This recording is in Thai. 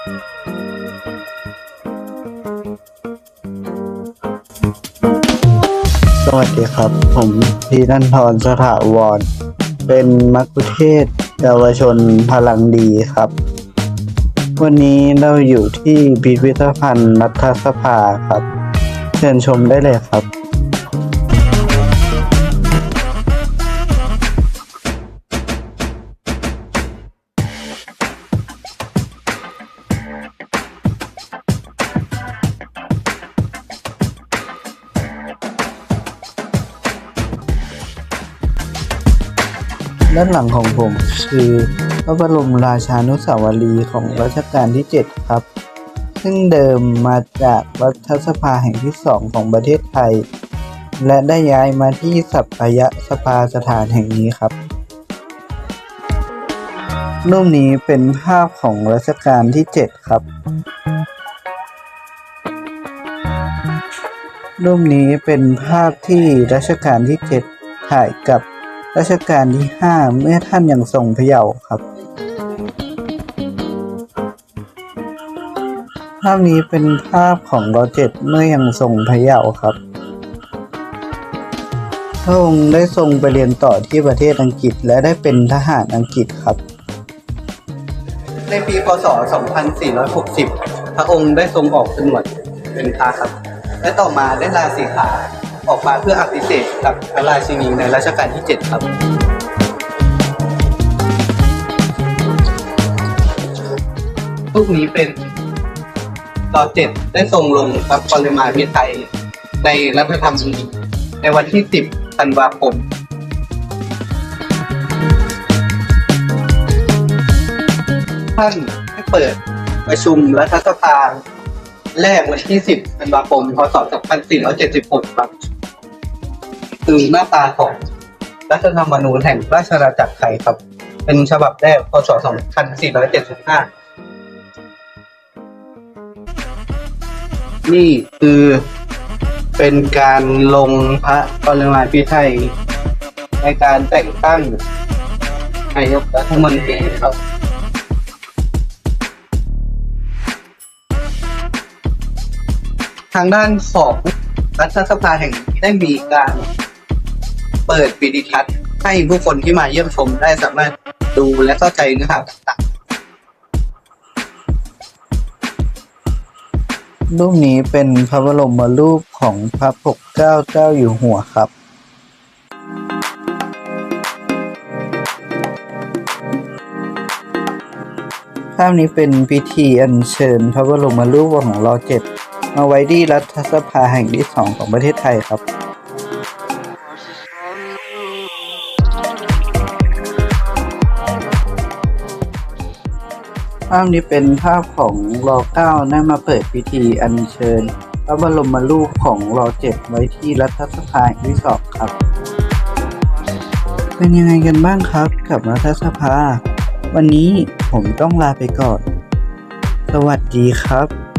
สวัสดีครับ ผมพีนันทรสถาวร เป็นมักคุเทศก์เยาวชนพลังดีครับ วันนี้เราอยู่ที่พิพิธภัณฑ์รัฐสภาครับ เชิญชมได้เลยครับ ด้านหลังของผมคือพระบรมราชานุสาวรีย์ของรัชกาลที่ 7 ครับ ซึ่งเดิมมาจากรัฐสภาแห่งที่ 2 ของประเทศไทย และได้ย้ายมาที่สัปยสภาสถานแห่งนี้ครับรูปนี้เป็นภาพของรัชกาลที่ 7 ครับ รูปนี้เป็นภาพที่รัชกาลที่ 7 ถ่ายกับ รัชกาลที่ 5 เมื่อท่านยังทรงพระเยาว์ครับภาพนี้เป็นภาพของรอเจ็ดเมื่อยังทรงพระเยาว์ครับพระองค์ได้ทรงไปเรียนต่อที่ประเทศอังกฤษและได้เป็นทหารอังกฤษครับ ในปีพศ 2460 พระองค์ได้ทรงออกผนวดเป็นพระครับ และต่อมาได้ลาสีขา ออกมาเพื่ออภิเษกกับพระราชินีในรัชกาลที่ 7 ครับรูปนี้เป็นตอนเจ็ดได้ทรงลงพระปริมาพิไทยในรัฐธรรมนูญในวันที่ 10 ธันวาคมท่านให้เปิดประชุมรัฐสภาแรกวันที่ 10 ธันวาคม พศ 2476 ครับ คือหน้าตาของรัฐธรรมนูญแห่งราชอาณาจักรไทยครับ เป็นฉบับแรกพศ 2475 นี่คือเป็นการลงพระปริมาพิไทย ในการแต่งตั้งนายกรัฐมนตรีครับทางด้านของรัฐสภาแห่งนี้ได้มีการ เปิดวิดีทัศน์ให้ผู้คนที่มาเยี่ยมชมได้สามารถดูและเข้าใจเนื้อหาต่างๆ รูปนี้เป็นพระบรมรูปของพระปกเกล้าเจ้าอยู่หัวครับภาพนี้เป็นพิธีอัญเชิญพระบรมรูปของรอเจ็ดมาไว้ที่รัฐสภาแห่งที่สองของประเทศไทยครับ ภาพนี้เป็นภาพของรอเก้าได้มาเปิดพิธีอัญเชิญพระบรมรูปของรอเจ็ดไว้ที่รัฐสภาที่สองครับ เป็นยังไงกันบ้างครับกับรัฐสภา วันนี้ผมต้องลาไปก่อน สวัสดีครับ